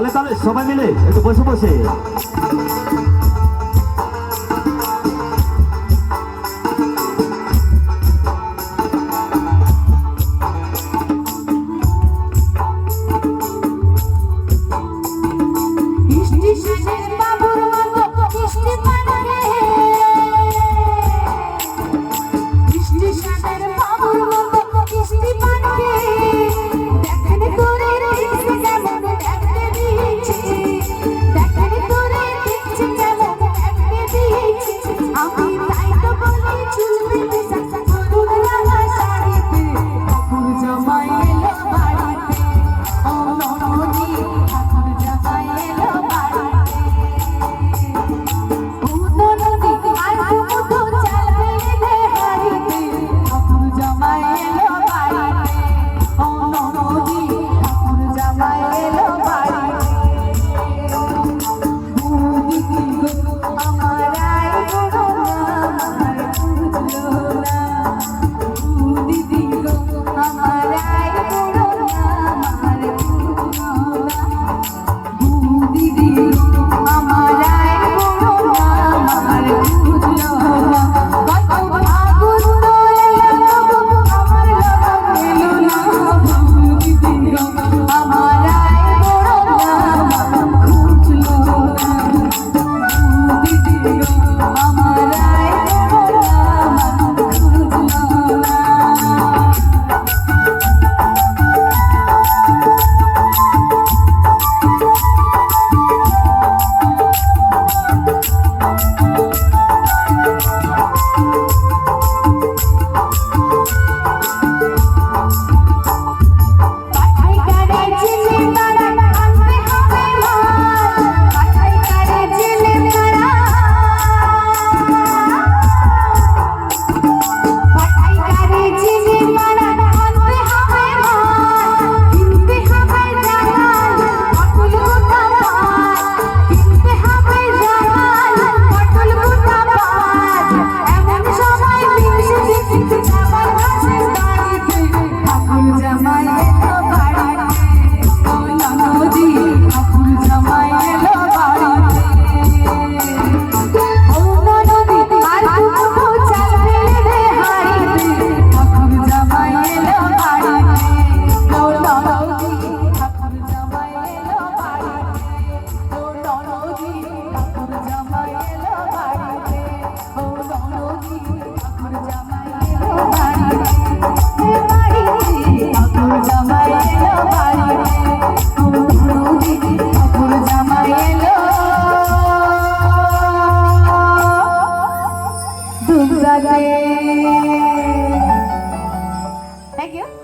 তাহলে তাহলে সবাই মিলে একটু বসে বসে। লাগে